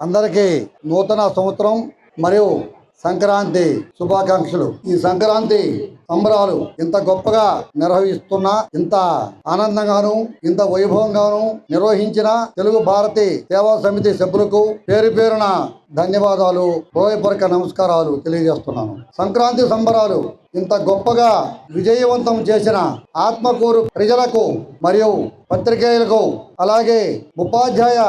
అందరికీ నూతన సంవత్సరం మరియు సంక్రాంతి శుభాకాంక్షలు. ఈ సంక్రాంతి సంబరాలు ఇంత గొప్పగా నిర్వహిస్తున్నా ఇంత ఆనందంగాను ఇంత వైభవంగాను నిర్వహించిన తెలుగు భారతి సేవా సమితి సభ్యులకు పేరు పేరున ధన్యవాదాలు హృదయపూర్వక నమస్కారాలు తెలియజేస్తున్నాను. సంక్రాంతి సంబరాలు ఇంత గొప్పగా విజయవంతం చేసిన ఆత్మకూరు ప్రజలకు మరియు పత్రికేయులకు అలాగే ఉపాధ్యాయ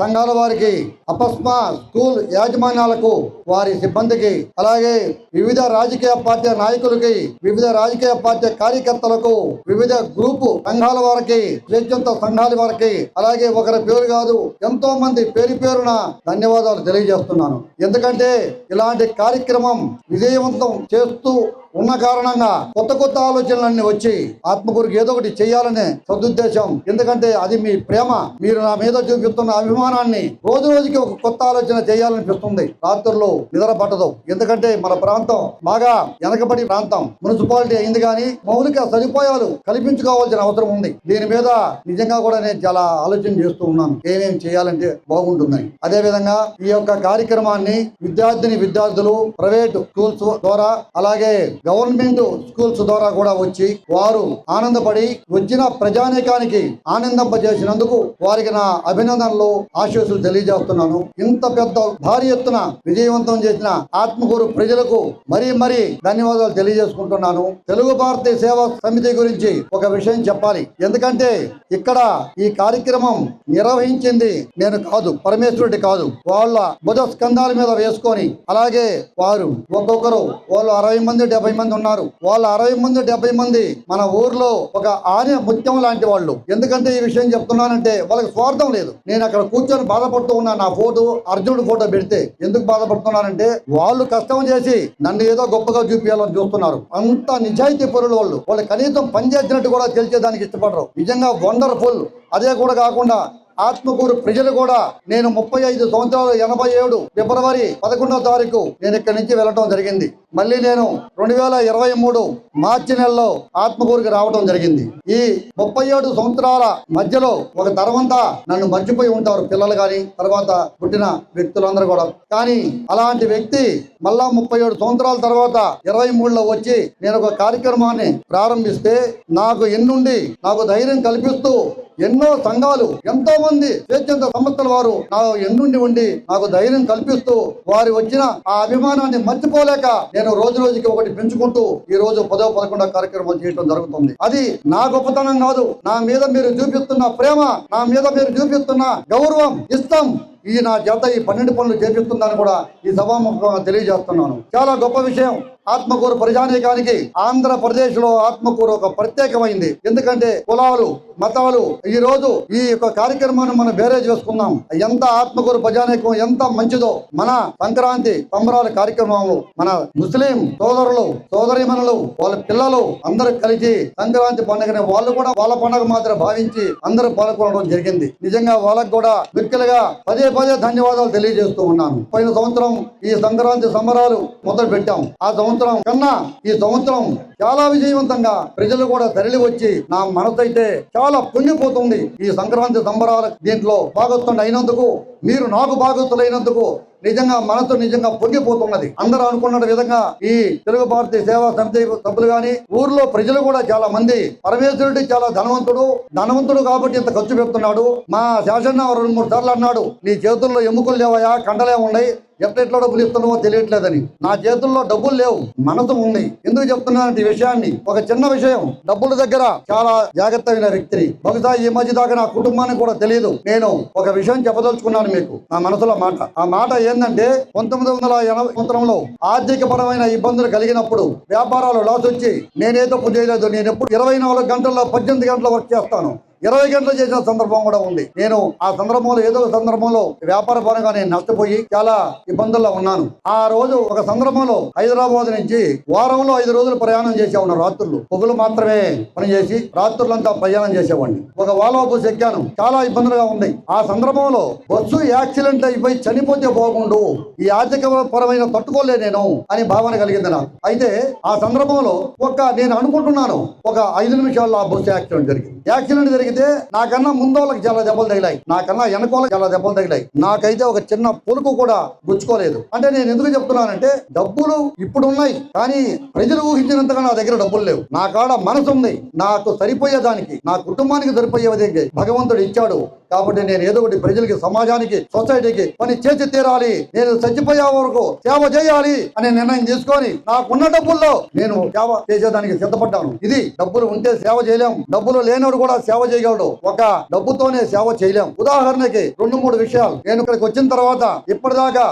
సంఘాల వారికి అపస్మా స్కూల్ యాజమాన్యాలకు వారి సిబ్బందికి అలాగే వివిధ రాజకీయ పార్టీ నాయకులకి వివిధ రాజకీయ పార్టీ కార్యకర్తలకు వివిధ గ్రూపు సంఘాల వారికి స్వేచ్ఛంత సంఘాల వారికి అలాగే ఒకరి పేరు కాదు ఎంతో మంది పేరు పేరున ధన్యవాదాలు తెలియజేస్తున్నాను. ఎందుకంటే ఇలాంటి కార్యక్రమం విజయవంతం చేస్తూ ఉన్న కారణంగా కొత్త కొత్త ఆలోచనలన్నీ వచ్చి ఆత్మకూరుకి ఏదో ఒకటి చేయాలనే సదుద్దేశం. ఎందుకంటే అది మీ ప్రేమ. మీరు నా మీద చూపిస్తున్న అభిమానాన్ని రోజు రోజుకి ఒక కొత్త ఆలోచన చేయాలనిపిస్తుంది. రాత్రులు నిద్ర పట్టదు. ఎందుకంటే మన ప్రాంతం బాగా వెనకబడి ప్రాంతం. మున్సిపాలిటీ అయింది కానీ మౌలిక సదుపాయాలు కల్పించుకోవాల్సిన అవసరం ఉంది. దీని మీద నిజంగా కూడా నేను చాలా ఆలోచన చేస్తూ ఉన్నాను. ఏమేమి చేయాలంటే బాగుంటుందని. అదే విధంగా ఈ యొక్క కార్యక్రమాన్ని విద్యార్థిని విద్యార్థులు ప్రైవేటు స్కూల్స్ ద్వారా అలాగే గవర్నమెంట్ స్కూల్స్ ద్వారా కూడా వచ్చి వారు ఆనందపడి వచ్చిన ప్రజానీకానికి ఆనందింపజేసినందుకు వారికి నా అభినందనలు ఆశీస్సులు తెలియజేస్తున్నాను. ఇంత పెద్ద భారీ ఎత్తున విజయవంతం చేసిన ఆత్మకూరు ప్రజలకు మరీ మరీ ధన్యవాదాలు తెలియజేసుకుంటున్నాను. తెలుగు భారతి సేవా సమితి గురించి ఒక విషయం చెప్పాలి. ఎందుకంటే ఇక్కడ ఈ కార్యక్రమం నిర్వహించింది నేను కాదు పరమేశ్వరుడి కాదు. వాళ్ళ బుధ స్కంధాల మీద వేసుకొని అలాగే వారు ఒక్కొక్కరు వాళ్ళు అరవై మంది డెబ్బై మంది ఉన్నారు. వాళ్ళ అరవై మంది డెబ్బై మంది మన ఊర్లో ఒక ఆర్య ముత్యం లాంటి వాళ్ళు. ఎందుకంటే ఈ విషయం చెప్తున్నానంటే వాళ్ళకి స్వార్థం లేదు. నేను అక్కడ కూర్చొని బాధపడుతూ ఉన్నా నా ఫోటో అర్జునుడు ఫోటో పెడితే ఎందుకు బాధపడుతున్నానంటే వాళ్ళు కష్టం చేసి నన్ను ఏదో గొప్పగా చూపించాలని చూస్తున్నారు. అంత నిజాయితీ పరులు వాళ్ళు. వాళ్ళు కనీసం పనిచేసినట్టు కూడా తెలిసేదానికి ఇష్టపడరు. నిజంగా వండర్ఫుల్. అదే కూడా కాకుండా ఆత్మకూరు ప్రజలు కూడా నేను ముప్పై ఐదు సంవత్సరాలు ఎనభై ఏడు ఫిబ్రవరి పదకొండవ తారీఖు నేను ఇక్కడి నుంచి వెళ్ళటం జరిగింది. మళ్ళీ నేను రెండు వేల ఇరవై మూడు మార్చి నెలలో ఆత్మకూరుకి రావడం జరిగింది. ఈ ముప్పై ఏడు సంవత్సరాల మధ్యలో ఒక తరవంతా నన్ను మర్చిపోయి ఉంటారు పిల్లలు కానీ తర్వాత పుట్టిన వ్యక్తులందరూ కూడా. కానీ అలాంటి వ్యక్తి మళ్ళా ముప్పై ఏడు సంవత్సరాల తర్వాత ఇరవై మూడులో వచ్చి నేను ఒక కార్యక్రమాన్ని ప్రారంభిస్తే నాకు ఎన్నుండి నాకు ధైర్యం కల్పిస్తూ ఎన్నో సంఘాలు ఎంతో మంది స్వేచ్ఛంత సంస్థల వారు నా ఎన్నుండి ఉండి నాకు ధైర్యం కల్పిస్తూ వారి వచ్చిన ఆ అభిమానాన్ని మర్చిపోలేక నేను రోజు రోజుకి ఒకటి పెంచుకుంటూ ఈ రోజు పదో పదకొండో కార్యక్రమం చేయడం జరుగుతుంది. అది నా గొప్పతనం కాదు. నా మీద మీరు చూపిస్తున్న ప్రేమ నా మీద మీరు చూపిస్తున్న గౌరవం ఇష్టం ఈ నా చేత ఈ పన్నెండు పనులు చేపిస్తుందని కూడా ఈ సభాముఖంగా తెలియజేస్తున్నాను. చాలా గొప్ప విషయం. ఆత్మకూరు ప్రజానీకానికి ఆంధ్రప్రదేశ్లో ఆత్మకూరు ఒక ప్రత్యేకమైంది. ఎందుకంటే కులాలు మతాలు ఈ రోజు ఈ యొక్క కార్యక్రమాన్ని మనం వేరే చేసుకుందాం ఎంత ఆత్మకూరు ప్రజానీకం ఎంత మంచిదో మన సంక్రాంతి సంబరాల కార్యక్రమంలో మన ముస్లిం సోదరులు సోదరిమణులు వాళ్ళ పిల్లలు అందరూ కలిసి సంక్రాంతి పండుగని వాళ్ళు కూడా వాళ్ళ పండుగ మాత్రం భావించి అందరూ పాల్గొనడం జరిగింది. నిజంగా వాళ్ళకు కూడా వ్యక్తులుగా పదే పదే ధన్యవాదాలు తెలియజేస్తూ ఉన్నాను. పోయిన సంవత్సరం ఈ సంక్రాంతి సంబరాలు మొదలు పెట్టాం. ఆ సంవత్సరం కన్నా ఈ సంవత్సరం చాలా విజయవంతంగా ప్రజలు కూడా తరలి వచ్చి నా మనసు అయితే చాలా పొంగిపోతుంది. ఈ సంక్రాంతి సంబరాల దీంట్లో భాగత్వం అయినందుకు మీరు నాకు బాధితులైనందుకు నిజంగా మనసు నిజంగా పొంగిపోతున్నది. అందరూ అనుకున్న విధంగా ఈ తెలుగు భారతీయ సేవా సమితి సభ్యులు గాని ఊర్లో ప్రజలు కూడా చాలా మంది. పరమేశ్వరుడు చాలా ధనవంతుడు ధనవంతుడు కాబట్టి ఇంత ఖర్చు పెడుతున్నాడు. మా శాసన రెండు మూడు సార్లు అన్నాడు నీ చేతుల్లో ఎముకలు లేవయా కండలే ఉన్నాయి. ఎట్లెట్లా డబ్బులు ఇస్తున్నామో తెలియట్లేదని. నా చేతుల్లో డబ్బులు లేవు. మనసు ఉంది. ఎందుకు చెప్తున్నానంటే ఈ విషయాన్ని. ఒక చిన్న విషయం. డబ్బుల దగ్గర చాలా జాగ్రత్తమైన వ్యక్తిని బహుశా ఈ మధ్య దాకా నా కుటుంబానికి కూడా తెలియదు నేను ఒక విషయం చెప్పదలుచుకున్నాను మీకు. నా మనసులో మాట. ఆ మాట ఏంటంటే పంతొమ్మిది వందల ఎనభై సంవత్సరంలో ఆర్థిక పరమైన ఇబ్బందులు కలిగినప్పుడు వ్యాపారాలు లాస్ వచ్చి నేనే తప్పు చేయలేదు నేను ఎప్పుడు ఇరవై నాలుగు గంటల్లో పద్దెనిమిది గంటల వర్క్ చేస్తాను. ఇరవై గంటలు చేసిన సందర్భం కూడా ఉంది. నేను ఆ సందర్భంలో ఏదో ఒక సందర్భంలో వ్యాపార పరంగా నేను నష్టపోయి చాలా ఇబ్బందుల్లో ఉన్నాను. ఆ రోజు ఒక సందర్భంలో హైదరాబాద్ నుంచి వారంలో ఐదు రోజులు ప్రయాణం చేసేవాడిని రాత్రులు. పొగులు మాత్రమే పనిచేసి రాత్రులంతా ప్రయాణం చేసేవాడిని. ఒక వాలో బస్సు ఎక్కాను. చాలా ఇబ్బందులుగా ఉంది. ఆ సందర్భంలో బస్సు యాక్సిడెంట్ అయిపోయి చనిపోతే పోకుండు ఈ ఆర్థిక పరమైన తట్టుకోలే నేను అని భావన కలిగింది నాకు. అయితే ఆ సందర్భంలో ఒక నేను అనుకుంటున్నాను. ఒక ఐదు నిమిషాల్లో ఆ బస్సు యాక్సిడెంట్ జరిగింది. యాక్సిడెంట్ జరిగింది నాకైతే నాకన్నా ముందు వాళ్ళకి చాలా దెబ్బలు తగిలాయి. నాకన్నా వెనక వాళ్ళకి చాలా దెబ్బలు తగిలాయి. నాకైతే ఒక చిన్న పొలుకు కూడా గుచ్చుకోలేదు. అంటే నేను ఎందుకు చెప్తున్నానంటే డబ్బులు ఇప్పుడు ఉన్నాయి కానీ ప్రజలు ఊహించినంతగా నా దగ్గర డబ్బులు లేవు. నా కాడ మనసు ఉంది. నాకు సరిపోయేదానికి నా కుటుంబానికి సరిపోయేది భగవంతుడు ఇచ్చాడు. కాబట్టి నేను ఏదో ఒకటి ప్రజలకి సమాజానికి సొసైటీకి పని చేసి తీరాలి. నేను చచ్చిపోయే వరకు సేవ చేయాలి అనే నిర్ణయం తీసుకొని నాకున్న డబ్బుల్లో నేను సేవ చేసేదానికి సిద్ధపడ్డాను. ఇది డబ్బులు ఉంటే సేవ చేయలేము డబ్బులు లేనివాడు కూడా సేవ చేయగలడు. ఒక డబ్బుతోనే సేవ చేయలేం. ఉదాహరణకి రెండు మూడు విషయాలు. నేను ఇక్కడికి వచ్చిన తర్వాత ఇప్పటిదాకా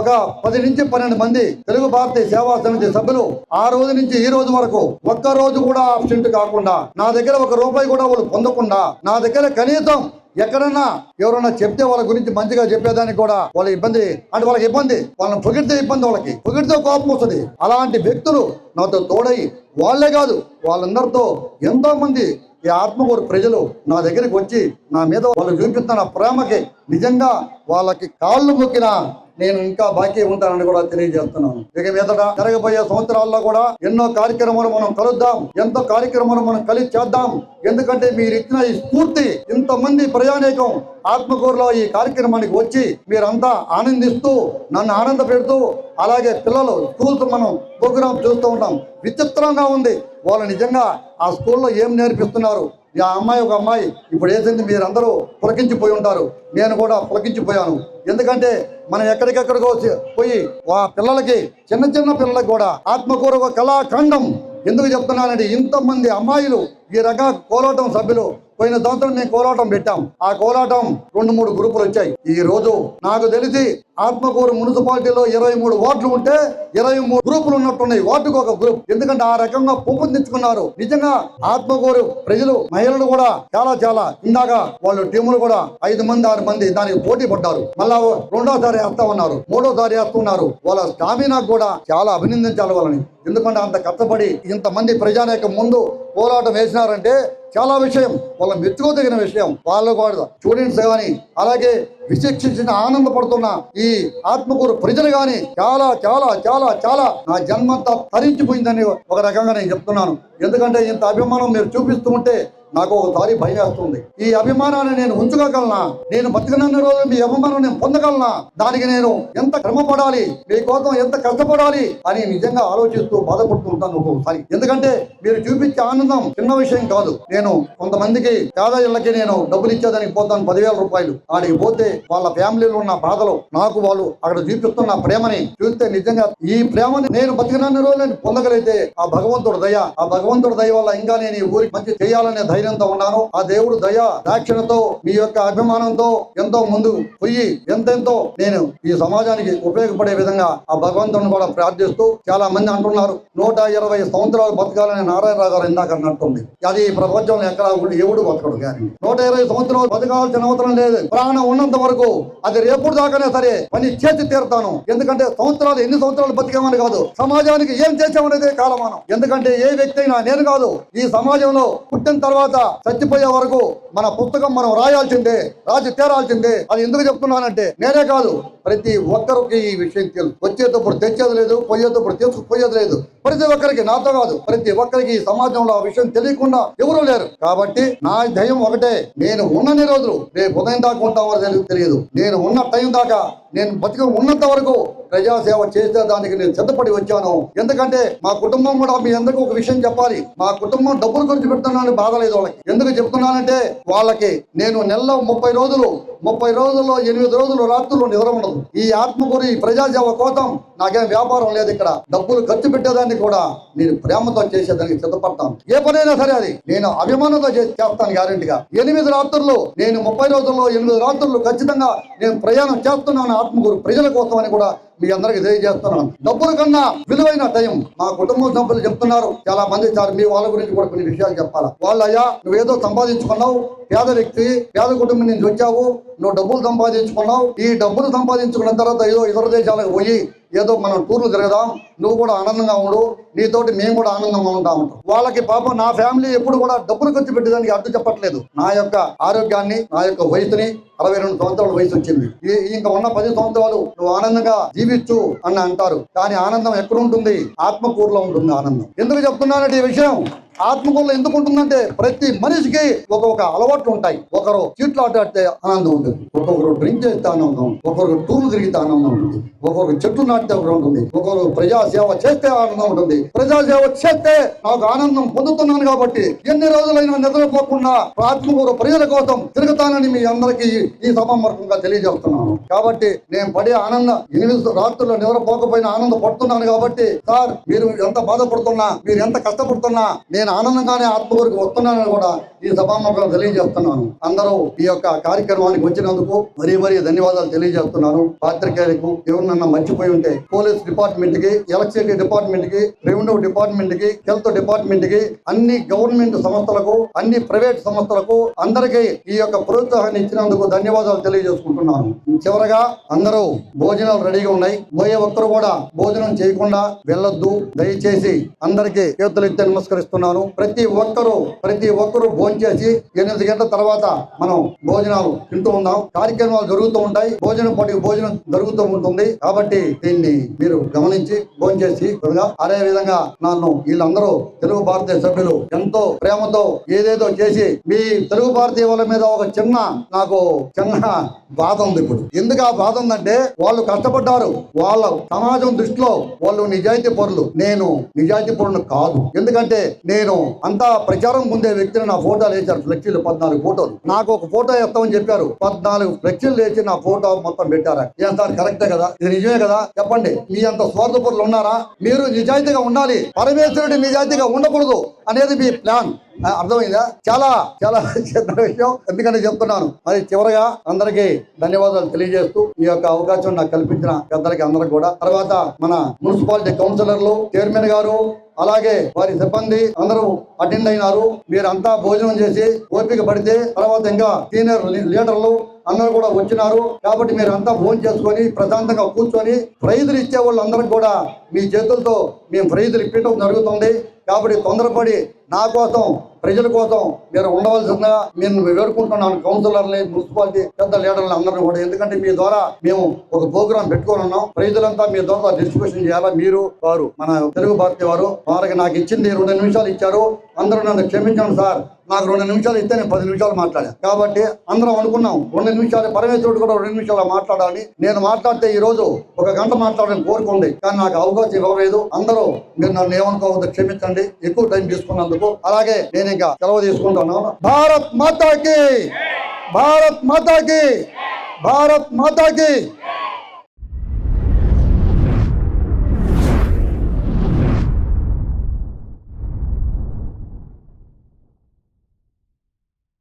ఒక పది నుంచి పన్నెండు మంది తెలుగు భారతీయ సేవా సమితి సభ్యులు ఆ రోజు నుంచి ఈ రోజు వరకు ఒక్క రోజు కూడా ఆబ్సెంట్ కాకుండా నా దగ్గర ఒక రూపాయి కూడా వాళ్ళు పొందకుండా నా దగ్గర కనీసం ఎక్కడన్నా ఎవరన్నా చెప్తే వాళ్ళ గురించి మంచిగా చెప్పేదానికి కూడా వాళ్ళ ఇబ్బంది అంటే వాళ్ళకి ఇబ్బంది. వాళ్ళని పొగిడితే ఇబ్బంది వాళ్ళకి. పొగిడితే కోపం వస్తుంది. అలాంటి వ్యక్తులు నాతో తోడై వాళ్ళే కాదు. వాళ్ళందరితో ఎంతో మంది ఈ ఆత్మకూరు ప్రజలు నా దగ్గరికి వచ్చి నా మీద వాళ్ళు చూపిస్తున్న ప్రేమకి నిజంగా వాళ్ళకి కాళ్ళు మొక్కిన నేను ఇంకా బాకీ ఉంటానని కూడా తెలియజేస్తున్నాను. ఇక మీదట జరగబోయే సంవత్సరాల్లో కూడా ఎన్నో కార్యక్రమాలు మనం కలుద్దాం ఎంతో కార్యక్రమాలు మనం కలిసి చేద్దాం. ఎందుకంటే మీరు ఇచ్చిన ఈ స్ఫూర్తి ఇంతమంది ప్రయాణికం ఆత్మకూరులో ఈ కార్యక్రమానికి వచ్చి మీరంతా ఆనందిస్తూ నన్ను ఆనంద పెడుతూ అలాగే పిల్లలు స్కూల్స్ మనం ప్రోగ్రామ్ చూస్తూ ఉంటాం. విచిత్రంగా ఉంది. వాళ్ళు నిజంగా ఆ స్కూల్లో ఏం నేర్పిస్తున్నారు? ఈ ఆ అమ్మాయి ఒక అమ్మాయి ఇప్పుడు వేసింది మీరందరూ పులకించిపోయి ఉంటారు. నేను కూడా పులకించిపోయాను. ఎందుకంటే మనం ఎక్కడికెక్కడికో పోయి ఆ పిల్లలకి చిన్న చిన్న పిల్లలకి కూడా ఆత్మకూరు ఒక కళాఖండం ఎందుకు చెప్తున్నానంటే ఇంతమంది అమ్మాయిలు ఈ రకంగా కోలాటం సభ్యులు పోయిన సంవత్సరం మేము కోలాటం పెట్టాం. ఆ కోలాటం రెండు మూడు గ్రూపులు వచ్చాయి. ఈ రోజు నాకు తెలిసి ఆత్మకూరు మున్సిపాలిటీలో ఇరవై మూడు వార్డులు ఉంటే ఇరవై మూడు గ్రూపులు ఉన్నట్టున్నాయి. వార్డుకు ఒక గ్రూప్. ఎందుకంటే ఆ రకంగా పెంపొందించుకున్నారు నిజంగా ఆత్మకూరు ప్రజలు మహిళలు కూడా చాలా చాలా. ఇందాక వాళ్ళు టీములు కూడా ఐదు మంది ఆరు మంది దానికి పోటీ పడ్డారు. మళ్ళా రెండోసారి వేస్తా ఉన్నారు. మూడోసారి వేస్తున్నారు. వాళ్ళ స్టామినా కూడా చాలా అభినందించాలి వాళ్ళని. ఎందుకంటే అంత కష్టపడి ఇంతమంది ప్రజానేకం ముందు పోరాటం చేసినారంటే చాలా విషయం వాళ్ళ మెచ్చుకోదగిన విషయం వాళ్ళు కూడా స్టూడెంట్స్ కానీ అలాగే విశిక్షించిన ఆనందపడుతున్న ఈ ఆత్మకూరు ప్రజలు కానీ చాలా చాలా చాలా చాలా నా జన్మంతా తరించిపోయిందని ఒక రకంగా నేను చెప్తున్నాను. ఎందుకంటే ఇంత అభిమానం మీరు చూపిస్తూ ఉంటే నాకు ఒకసారి భయం వేస్తుంది. ఈ అభిమానాన్ని నేను ఉంచుకోగలనా? నేను బతికినన్ని రోజులు మీ అభిమానం నేను పొందగలనా? దానికి నేను ఎంత శ్రమపడాలి? మీకోసం ఎంత కష్టపడాలి? అని నిజంగా ఆలోచిస్తూ బాధపడుతుంటాను ఒక్కొక్కసారి. ఎందుకంటే మీరు చూపించే ఆనందం చిన్న విషయం కాదు. నేను కొంతమందికి పేద ఇళ్ళకి నేను డబ్బులు ఇచ్చేదానికి పోతాను పదివేల రూపాయలు. ఆడికి పోతే వాళ్ళ ఫ్యామిలీలో ఉన్న బాధలు నాకు వాళ్ళు అక్కడ చూపిస్తున్న ప్రేమని చూస్తే నిజంగా ఈ ప్రేమని నేను బతికినన్ని రోజులు నేను పొందగలిగితే ఆ భగవంతుడు దయ ఆ భగవంతుడు దయ వల్ల ఇంకా నేను ఈ ఊరికి మంచి చేయాలనే ధైర్యంతో ఉన్నాను. ఆ దేవుడు దయ దాక్షిణతో మీ యొక్క అభిమానంతో ఎంతో ముందు పోయి ఎంతెంతో నేను ఈ సమాజానికి ఉపయోగపడే విధంగా ఆ భగవంతుని కూడా ప్రార్థిస్తూ చాలా మంది అంటున్నారు నూట ఇరవై సంవత్సరాలు బతకాలని నారాయణరావు గారు ఇందాక అన్నట్టుంది. అది ప్రపంచ ప్రపంచంలో ఎక్కడ ఎవడు బతకడు కానీ. నూట ఇరవై సంవత్సరాలు బతకాల్సిన అవసరం లేదు. ప్రాణం ఉన్నంత వరకు అది రేపు దాకానే సరే. పని చేసి తీరుతాను. ఎందుకంటే సంవత్సరాలు ఎన్ని సంవత్సరాలు బతికామని కాదు. సమాజానికి ఏం చేసామనేదే కాలమానం. ఎందుకంటే ఏ వ్యక్తి అయినా నేను కాదు. ఈ సమాజంలో పుట్టిన తర్వాత చచ్చిపోయే వరకు మన పుస్తకం మనం రాయాల్సిందే రాసి తీరాల్సిందే. అది ఎందుకు చెప్తున్నానంటే నేనే కాదు. ప్రతి ఒక్కరికి ఈ విషయం తెలుసు. వచ్చేటప్పుడు తెచ్చేది లేదు పోయేటప్పుడు తీసుకుపోయేది లేదు. ప్రతి ఒక్కరికి నాతో కాదు. ప్రతి ఒక్కరికి ఈ సమాజంలో ఆ విషయం తెలియకుండా ఎవరూ లేరు. కాబట్టి నా ధైర్యం ఒకటే. నేను ఉన్నన్ని రోజులు రేపు ఉదయం దాకా ఉంటామో తెలియదు. నేను ఉన్న టైం దాకా నేను బతిక ఉన్నంత వరకు ప్రజాసేవ చేసే దానికి నేను సిద్ధపడి వచ్చాను. ఎందుకంటే మా కుటుంబం కూడా మీ అందరికీ ఒక విషయం చెప్పాలి. మా కుటుంబం డబ్బులు ఖర్చు పెడుతున్నాను బాధ లేదు వాళ్ళకి. ఎందుకు చెప్తున్నానంటే వాళ్ళకి నేను నెలలో ముప్పై రోజులు ముప్పై రోజుల్లో ఎనిమిది రోజులు రాత్రులు నిద్ర ఉండదు. ఈ ఆత్మగురి ప్రజాసేవ కోసం నాకేం వ్యాపారం లేదు ఇక్కడ. డబ్బులు ఖర్చు పెట్టేదాన్ని కూడా నేను ప్రేమతో చేసేదానికి సిద్ధపడతాను. ఏ పనైనా సరే అది. నేను అభిమానంతో చేస్తాను గ్యారెంటీగా. ఎనిమిది రాత్రులు నేను ముప్పై రోజుల్లో ఎనిమిది రాత్రులు ఖచ్చితంగా నేను ప్రయాణం చేస్తున్నాను ఆత్మకూరు ప్రజల కోసం అని కూడా మీ అందరికి తెలియజేస్తున్నాను. డబ్బుల కన్నా విలువైన టైం మా కుటుంబ సభ్యులు చెప్తున్నారు. చాలా మంది సార్ మీ వాళ్ళ గురించి కూడా కొన్ని విషయాలు చెప్పాలా. వాళ్ళయ్యా నువ్వేదో సంపాదించుకున్నావు పేద వ్యక్తి పేద కుటుంబం నుంచి వచ్చావు నువ్వు డబ్బులు సంపాదించుకున్నావు. ఈ డబ్బులు సంపాదించుకున్న తర్వాత ఏదో ఇతర దేశాలకు పోయి ఏదో మనం టూర్లు తిరగదాం నువ్వు కూడా ఆనందంగా ఉండు నీతోటి మేము కూడా ఆనందంగా ఉంటాం వాళ్ళకి పాపం నా ఫ్యామిలీ ఎప్పుడు కూడా డబ్బులు ఖర్చు పెట్టేదానికి అర్థం చెప్పట్లేదు. నా యొక్క ఆరోగ్యాన్ని నా యొక్క వయసుని అరవై రెండు సంవత్సరాల వయసు వచ్చింది. ఇంకా ఉన్న పది సంవత్సరాలు నువ్వు ఆనందంగా జీవించు అని అంటారు. కానీ ఆనందం ఎక్కడ ఉంటుంది ఆత్మకూరులో ఉంటుంది ఆనందం. ఎందుకు చెప్తున్నానంటే ఈ విషయం? ఆత్మకూరులో ఎందుకు ఉంటుందంటే ప్రతి మనిషికి ఒక్కొక్క అలవాట్లు ఉంటాయి. ఒకరు చీట్లు ఆటాడితే ఆనందం ఉంటుంది. ఒక్కొక్కరు డ్రింక్ చేస్తే ఆనందం ఉంటుంది. ఒక్కొక్కరు టూర్లు తిరిగితే ఆనందం ఉంటుంది. ఒక్కొక్కరు చెట్లు నాటితే ఉంటుంది. ఒకరు ప్రజా సేవ చేస్తే ఆనందం ఉంటుంది. ప్రజా సేవ చేస్తే నాకు ఆనందం పొందుతున్నాను కాబట్టి ఎన్ని రోజులైనా నిద్రపోకుండా ఆత్మకూరు ప్రజల కోసం తిరుగుతానని మీ అందరికీ ఈ సభామర్గంగా తెలియజేస్తున్నాను. కాబట్టి నేను పడే ఆనందం ఎనిమిది రాత్రుల్లో నిద్రపోకపోయినా ఆనందం పడుతున్నాను కాబట్టి సార్ మీరు ఎంత బాధపడుతున్నా మీరు ఎంత కష్టపడుతున్నా నేను ఆనందంగానే ఆత్మకూరుకు వస్తున్నానని కూడా ఈ సభాముఖంగా తెలియజేస్తున్నాను. అందరూ ఈ యొక్క కార్యక్రమానికి వచ్చినందుకు మరీ మరీ ధన్యవాదాలు తెలియజేస్తున్నాను. పాత్రికేయులకు ఎవరినన్నా మర్చిపోయి ఉంటే పోలీస్ డిపార్ట్మెంట్కి ఎలక్ట్రిసిటీ డిపార్ట్మెంట్కి రెవెన్యూ డిపార్ట్మెంట్కి హెల్త్ డిపార్ట్మెంట్కి అన్ని గవర్నమెంట్ సంస్థలకు అన్ని ప్రైవేట్ సంస్థలకు అందరికీ ఈ యొక్క ప్రోత్సాహాన్ని ఇచ్చినందుకు ధన్యవాదాలు తెలియజేసుకుంటున్నాను. చివరగా అందరూ భోజనాలు రెడీగా ఉన్నాయి. పోయే ఒక్కరు కూడా భోజనం చేయకుండా వెళ్ళొద్దు. దయచేసి అందరికీ చేతులు ఎత్తి నమస్కరిస్తున్నాను. ప్రతి ఒక్కరూ ప్రతి ఒక్కరూ భోజనం చేసి ఎనిమిది గంటల తర్వాత మనం భోజనాలు తింటూ ఉన్నాం. కార్యక్రమాలు జరుగుతూ ఉంటాయి. భోజనం పాటు భోజనం జరుగుతూ ఉంటుంది. కాబట్టి దీన్ని మీరు గమనించి ఫోన్ చేసి అదే విధంగా నన్ను వీళ్ళందరూ తెలుగు భారతీయ సభ్యులు ఎంతో ప్రేమతో ఏదేదో చేసి మీ తెలుగు భారతీయ వాళ్ళ మీద ఒక చిన్న నాకు చిన్న బాధ ఉంది ఇప్పుడు. ఎందుకు ఆ బాధ ఉందంటే వాళ్ళు కష్టపడ్డారు. వాళ్ళ సమాజం దృష్టిలో వాళ్ళు నిజాయితీ పరులు. నేను నిజాయితీ పరులను కాదు. ఎందుకంటే నేను అంతా ప్రచారం పొందే వ్యక్తిని నా ఫోటోలు వేశారు ఫ్లెక్సీలు పద్నాలుగు ఫోటోలు. నాకు ఒక ఫోటో వేస్తామని చెప్పారు. పద్నాలుగు ఫ్లెక్సీలు వేసి నా ఫోటో మొత్తం పెట్టారా. ఏం సార్ కరెక్టే కదా? ఇది నిజమే కదా? చెప్పండి. మీ అంత స్వార్థపరులు ఉన్నారా? మీరు నిజాయితీగా ఉండాలి. పరమేశ్వరుడి నిజాయితీగా ఉండకూడదు అనేది మీ ప్లాన్. అర్థమైందా? చాలా చాలా చిన్న విషయం ఎందుకంటే చెప్తున్నాను. మరి చివరగా అందరికీ ధన్యవాదాలు తెలియజేస్తూ ఈ యొక్క అవకాశం నాకు కల్పించిన పెద్దలకి అందరికి కూడా. తర్వాత మన మున్సిపాలిటీ కౌన్సిలర్లు చైర్మన్ గారు అలాగే వారి సిబ్బంది అందరూ అటెండ్ అయినారు. మీరంతా భోజనం చేసి ఓపిక పడితే తర్వాత ఇంకా సీనియర్ లీడర్లు అందరూ కూడా వచ్చినారు. కాబట్టి మీరు అంతా ఫోన్ చేసుకొని ప్రశాంతంగా కూర్చొని ప్రైజులు ఇచ్చే వాళ్ళందరికీ కూడా మీ చేతులతో మేము ప్రైజులు ఇప్పించడం జరుగుతుంది. కాబట్టి తొందరపడి నా కోసం ప్రజల కోసం మీరు ఉండవలసిందిగా నేను వేడుకుంటున్నాను. కౌన్సిలర్ని మున్సిపాలిటీ పెద్ద లీడర్లు అందరూ కూడా. ఎందుకంటే మీ ద్వారా మేము ఒక ప్రోగ్రాం పెట్టుకొని ఉన్నాం. ప్రజలంతా మీ ద్వారా డిస్ట్రిబ్యూషన్ చేయాలా? మీరు వారు మన తెలుగు భారతి వారు వారికి నాకు ఇచ్చింది రెండు నిమిషాలు ఇచ్చారు. అందరూ నన్ను క్షమించండి సార్. నాకు రెండు నిమిషాలు ఇస్తే నేను పది నిమిషాలు మాట్లాడాను కాబట్టి అందరం అనుకున్నాం. రెండు నిమిషాలు పరమేశ్వరుడు కూడా రెండు నిమిషాలు మాట్లాడాలి. నేను మాట్లాడితే ఈ రోజు ఒక గంట మాట్లాడని కోరుకోండి కానీ నాకు అవకాశం ఇవ్వలేదు. అందరూ మీరు నన్ను ఏమనుకోవద్దు క్షమించండి. ఎక్కువ టైం తీసుకున్నందుకు అలాగే నేను ఇంకా సెలవు తీసుకుంటున్నాను. భారత్ మాతాకి! భారత్ మాతాకి! భారత్ మాతాకి!